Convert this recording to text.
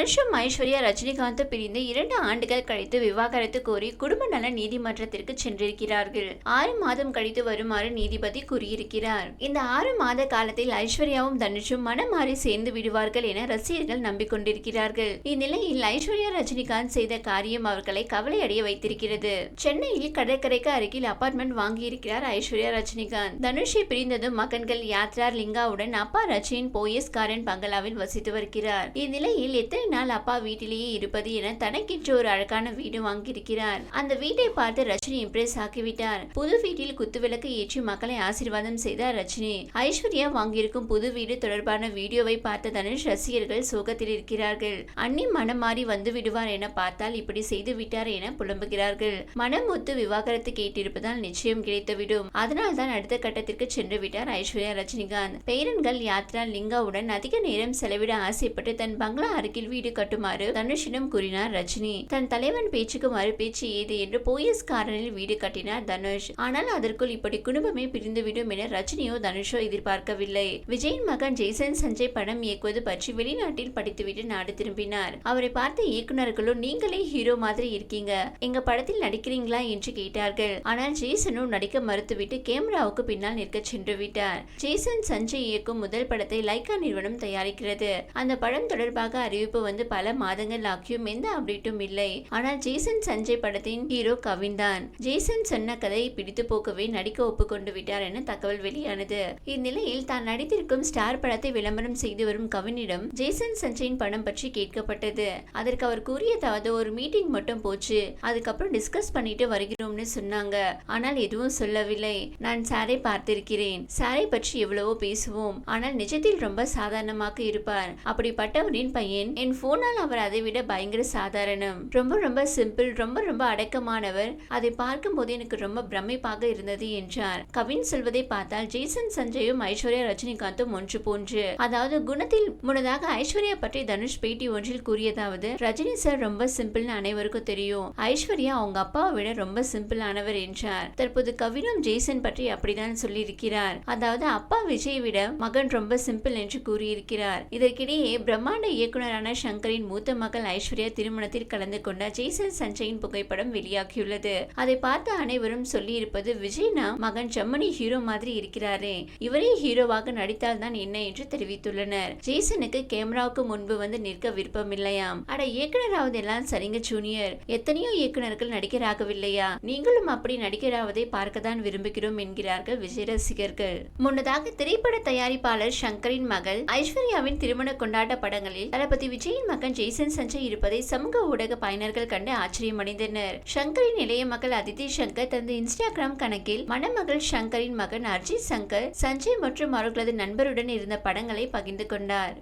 தனுஷும் ஐஸ்வர்யா ரஜினிகாந்த் பிரிந்து இரண்டு ஆண்டுகள் கழித்து விவாகரத்து கோரி குடும்ப நல நீதிமன்றத்திற்கு சென்றிருக்கிறார்கள். ஆறு மாதம் கழித்து வருமாறு நீதிபதி கூறியிருக்கிறார். இந்த ஆறு மாத காலத்தில் ஐஸ்வர்யாவும் தனுஷும் மனம் மாறி சேர்ந்து விடுவார்கள் என ரசிகர்கள் நம்பிக்கொண்டிருக்கிறார்கள். இந்நிலையில் ஐஸ்வர்யா ரஜினிகாந்த் செய்த காரியம் அவர்களை கவலையடைய வைத்திருக்கிறது. சென்னையில் கடற்கரைக்கு அருகில் அபார்ட்மெண்ட் வாங்கியிருக்கிறார் ஐஸ்வர்யா ரஜினிகாந்த். தனுஷை பிரிந்ததும் மகன்கள் யாத்ரா லிங்காவுடன் அப்பா ரஜினியின் போயஸ்காரன் பங்களாவில் வசித்து வருகிறார். இந்நிலையில் எத்தனை நாள் அப்பா வீட்டிலேயே இருப்பது என தனக்கென்று ஒரு அழகான வீடு வாங்கியிருக்கிறார். அந்த வீட்டை பார்த்து ரஜினி இம்ப்ரெஸ் ஆக்கிவிட்டார் புது வீட்டில் குத்துவிளக்கு ஏற்றி மக்களை ஆசீர்வாதம் செய்தார் ரஜினி. ஐஸ்வர்யா வாங்கியிருக்கும் புது வீடு தொடர்பான வீடியோவை பார்த்த தனுஷ் ரசிகர்கள் சோகத்தில் இருக்கிறார்கள். அண்ணி மனம் மாறி வந்து விடுவார் என பார்த்தால் இப்படி செய்து விட்டார் என புலம்புகிறார்கள். மனம் ஒத்து விவாகரத்து கேட்டிருப்பதால் நிச்சயம் கிடைத்துவிடும். அதனால் தான் அடுத்த கட்டத்திற்கு சென்று விட்டார் ஐஸ்வர்யா ரஜினிகாந்த். பேரன்கள் யாத்ரா லிங்காவுடன் அதிக நேரம் செலவிட ஆசைப்பட்டு தன் பங்களா அருகில் வீடு கட்டுமாறு தனுஷிடம் கூறினார் ரஜினி. தன் தலைவன் பேச்சுக்கு மறு பேச்சு ஏது என்று போயஸ்காரனில் வீடு கட்டினார் தனுஷ். ஆனால் அதற்குள் இப்படி குடும்பமே பிரிந்துவிடும் என ரஜினியோ தனுஷோ எதிர்பார்க்கவில்லை. விஜயின் மகன் ஜெய்சன் சஞ்சய் படம் இயக்குவது பற்றி வெளிநாட்டில் படித்துவிட்டு நாடு திரும்பினார். அவரை பார்த்த இயக்குநர்களும் நீங்களே ஹீரோ மாதிரி இருக்கீங்க. எங்க படத்தில் நடிக்கிறீங்களா? என்று கேட்டார்கள். ஆனால் ஜேசனும் நடிக்க மறுத்துவிட்டு கேமராவுக்கு பின்னால் நிற்க சென்று விட்டார். ஜேசன் சஞ்சய் இயக்கும் முதல் படத்தை லைகா நிறுவனம் தயாரிக்கிறது. அந்த படம் தொடர்பாக அறிவிப்பு வந்து பல மாதங்கள் ஆக்கியும் எந்த அப்டேட்டும் இல்லை. ஆனால் ஜேசன் சஞ்சய் படத்தின் ஹீரோ கவின் தான். ஜேசன் சொன்ன கதையை பிடித்து போக்கவே நடிக்க ஒப்புக்கொண்டு விட்டார் என தகவல் வெளியானது. இந்நிலையில் தான் நடித்திருக்கும் ஸ்டார் படத்தை விளம்பரம் செய்து வரும் கவினிடம் ஜேசன் சஞ்சயின் படம் பற்றி கேட்கப்பட்டது. அதற்கு அவர் கூறியதாவது ஒரு மீட்டிங் மட்டும் போச்சு. அதுக்கப்புறம் டிஸ்கஸ் பண்ணிட்டு வருகிறோம்னு சொன்னாங்க. ஆனால் எதுவும் சொல்லவில்லை. நான் சாரை பார்த்திருக்கிறேன். சாரை பற்றி எவ்வளவோ பேசுவோம். ஆனால் நிஜத்தில் ரொம்ப சாதாரணமாக இருப்பார். அப்படிப்பட்டவரின் பையன் என் போனால் அவர் அதை விட பயங்கர சாதாரணம். ரொம்ப ரொம்ப சிம்பிள் ரொம்ப ரொம்ப அடக்கமானவர். அதை பார்க்கும் போது எனக்கு ரொம்ப பிரமிப்பாக இருந்தது என்றார். கவின் சொல்வதை பார்த்தால் ஜேசன் சஞ்சயும் ஐஸ்வர்யா ரஜினிகாந்தும் ஒன்று போன்று. அதாவது குணத்தில் முன்னதாக ஐஸ்வர்யா பற்றி தனுஷ் பேட்டி ஒன்றில் கூறியதாவது ரஜினி சார் ரொம்ப சிம்பிள்னு அனைவருக்கும் தெரியும். ஐஸ்வர்யா அவங்க அப்பாவை விட ரொம்ப சிம்பிளானவர் என்றார். தற்போது கவினும் ஜேசன் பற்றி அப்படிதான் சொல்லியிருக்கிறார். அதாவது அப்பா விஜய் விட மகன் ரொம்ப சிம்பிள் என்று கூறியிருக்கிறார். இதற்கிடையே பிரம்மாண்ட இயக்குனரான சங்கரின் மூத்த மகள் ஐஸ்வர்யா திருமணத்தில் கலந்து கொண்ட ஜேசன் சஞ்சயின் புகைப்படம் வெளியாகியுள்ளது. அதை பார்த்த அனைவரும் சொல்லியிருப்பது விஜய்னா மகன் ஜம்மனி ஹீரோ மாதிரி இருக்கிறாரே. இவரே ஹீரோவாக நடித்தால் தான் என்ன என்று தெரிவித்துள்ளனர். ஜெய்சனுக்கு கேமராவுக்கு முன்பு வந்து நிற்க விருப்பம் இல்லையாம் அட இயக்குனராவது எல்லாம் சரிங்க ஜூனியர். எத்தனையோ இயக்குனர்கள் நடிகராகவில்லையா? நீங்களும் அப்படி நடிகராவதை பார்க்கத்தான் விரும்புகிறோம் என்கிறார்கள் விஜய் ரசிகர்கள். முன்னதாக திரைப்பட தயாரிப்பாளர் சங்கரின் மகள் ஐஸ்வர்யாவின் திருமண கொண்டாட்ட படங்களில் தளபதி விஜய் விஜயின் மகன் ஜெய்சன் சஞ்சய் இருப்பதை சமூக ஊடக பயனர்கள் கண்டு ஆச்சரியமடைந்தனர். சங்கரின் இளைய மகள் அதித்தி சங்கர் தனது இன்ஸ்டாகிராம் கணக்கில் மணமகள் சங்கரின் மகன் அர்ஜித் சங்கர் சஞ்சய் மற்றும் அவர்களது நண்பருடன் இருந்த படங்களை பகிர்ந்து கொண்டார்.